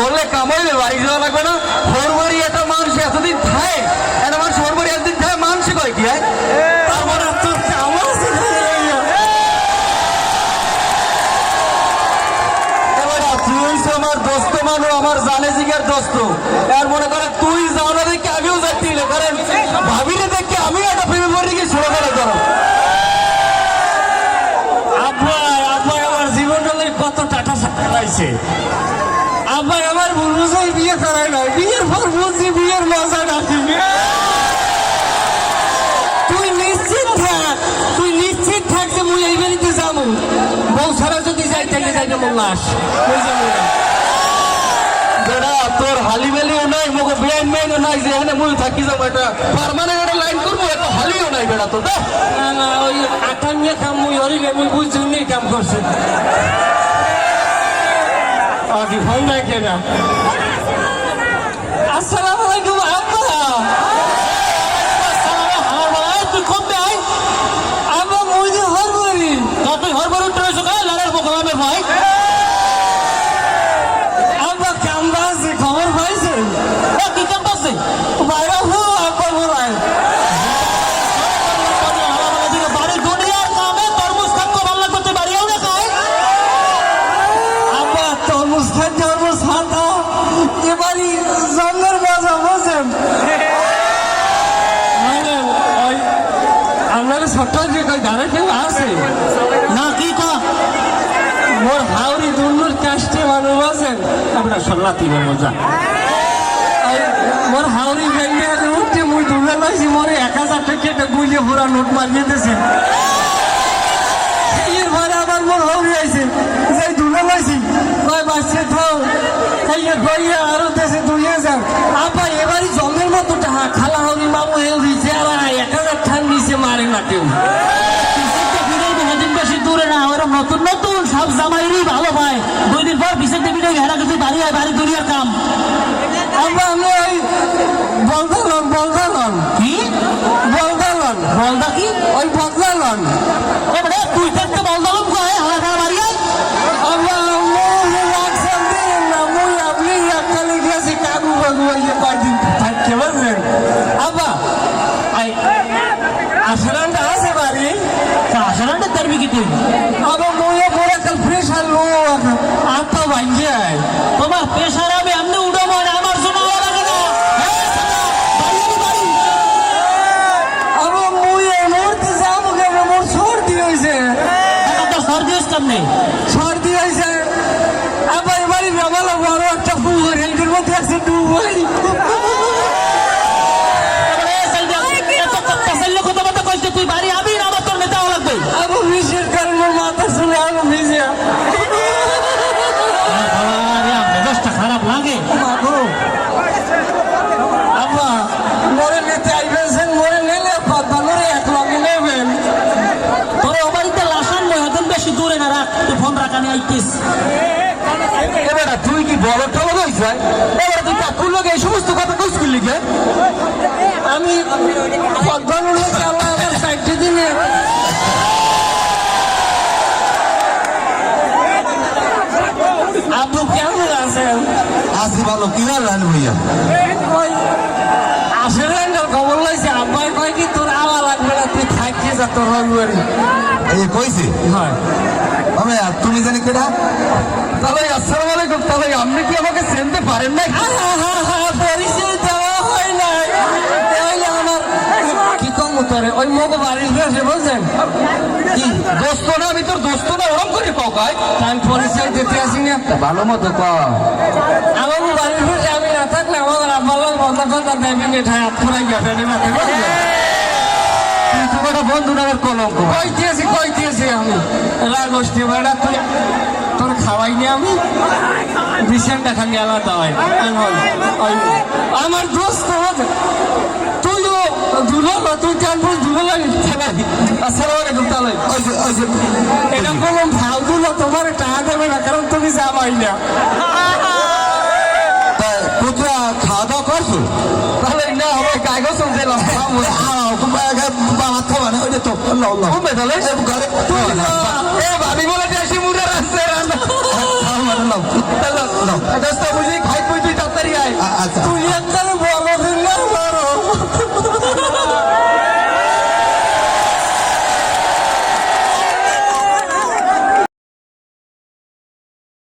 বললে কামাইলে বাড়ি যাওয়া লাগবে না। হরবরি একটা মানুষ এতদিন খায়, একটা মানুষ হরবরি এতদিন খায় মানুষ কয় কি হয়? আমার দোস্ত মানু, আমার জানে জিগার দোস্ত। আর মনে করে তুই যাও না দেখে আমিও যাচ্ছি না কারণ ভাবিলে দেখে আমি একটা প্রেমে পড়ে গিয়ে ছোট করে করো। আব্বাই আব্বাই আমার জীবনটা লই কত টাটা চালাইছে আব্বাই আমার বুঝাই বিয়ে করাই নাই। বিয়ের পর বুঝছি বিয়ের মজা নাকি? তুই নিশ্চিত থাক, তুই নিশ্চিত থাক যে মুই এই বাড়িতে যাব। বউ ছাড়া যদি যাই তাহলে যাই না মোল্লাস বেড়া, তোর হালিবেলিও নাই, মগো বেআইন মাইনও নাই যে এখানে মুই থাকি যাব। এটা পারমানেন্ট একটা লাইন করব এত হালিও নাই বেড়া তো না না, ওই নিয়ে কাম মুই হরিলে মুই বুঝছি কাম করছে। আগে ভালো নাই কেনা। আসসালামু আলাইকুম আব্বা তুই কম দেয় আব্বা মুই যে হরবরি তুই হরবরি উঠে সকাল লাড়ার বকলামের ভাই আব্বা কাম আছে খবর পাইছে কি কাম পাচ্ছে বাইরে হো আব্বা বলাই বাড়ির দুনিয়ার কামে তরমুজ খাদ্য ভালো করতে বাড়িও না খায় আবার তরমুজ খান তরমুজ খাতা এবারই জন্মের মজা বোঝেন মানে ওই যে কই ধারে কেউ আছে। না, কি ক মোর হাওড়ি দুর্নুর কাষ্টে মানুষ আছেন। আপনার সল্লাতি মজা। এই মোর হাওড়ি ব্যাংকে উঠছে, মুই দুলে লাইছি মোরে এক হাজার টাকা একটা গুলিয়ে পুরা নোট মারিয়ে দিয়েছে এরপরে আবার মোর হাওড়ি আইছে। যাই দুলে লাইছি কয় বাচ্চা থাও খাইয়ে গইয়ে আরও দেশে দুই হাজার আপা এবারই জমের মতো টাকা খালা হাওড়ি মামু হেউড়ি যারা এক হাজার ঠান নিচে মারে না কেউ বেশি দূরে না ওরা নতুন নতুন সব জামাইরই ভালো পায় দুই দিন পর বিশেষ দেবী ঘেরা কিন্তু বাড়ি হয় বাড়ি দুনিয়ার কাম। আমরা আমি ওই বলদালন বলদালন কি? বলদালন বলদা কি? ওই বদলালন সর্দি কি বড় টবল হইছ এবার তুই কাকুর লোক এই সমস্ত কথা কইস কি লিখে আমি সাইডে দিনে। আব্বু কেমন আছেন? আসি ভালো কি রান ভাইয়া? আসলে খবর লইছে আব্বাই কয় কি তোর আওয়া লাগবে না তুই থাকতে যা তোর রবিবারে এই কইছে? হয়। আমি তুমি জানি কেডা? তাহলে আসসালামু আলাইকুম। তাহলে আপনি কি আমাকে চিনতে পারেন না পরিচয় দেওয়া হয় নাই। তাহলে আমার কি কম তোরে ওই মগ বাড়ির কাছে বলছেন কি দোস্ত না? আমি তোর দোস্ত না ওরম করে ককায় আমি পরিচয় দিতে আসি না ভালো মতো ক আমার বাড়ির কাছে আমি না থাকলে আমার আব্বালাল কথা কথা দেবেন এটা হাত ফুরাই গেছে মাথায় বুঝলে? তুই তো একটা বন্ধু নামের কলঙ্ক? কইতেছি কইতেছি আমি। রাগোষ্ঠী বেড়া তুই তোর খাওয়াইনি আমি? বিশানটা আমি বলি, ওই- আমার দোস্ত তুইও ধুলো না তুই জানব ধুলো লাগে খেলাবি আসসালামু আলাইকুম তাহলে। এটা কোনো ভাও দিলো তোমার টাকা দেবে না কারণ তুমি যাবাই না। তা, পুত্রা খাওয়া দাওয়া করছ? তাহলে না হবে কাগজ শুনছিলাম হবে তো আল্লাহ আল্লাহ হবে তাহলে ঘরে এ ভাবি বলে আসি মুড়ে রাস্তায় রান্না আল্লাহ আল্লাহ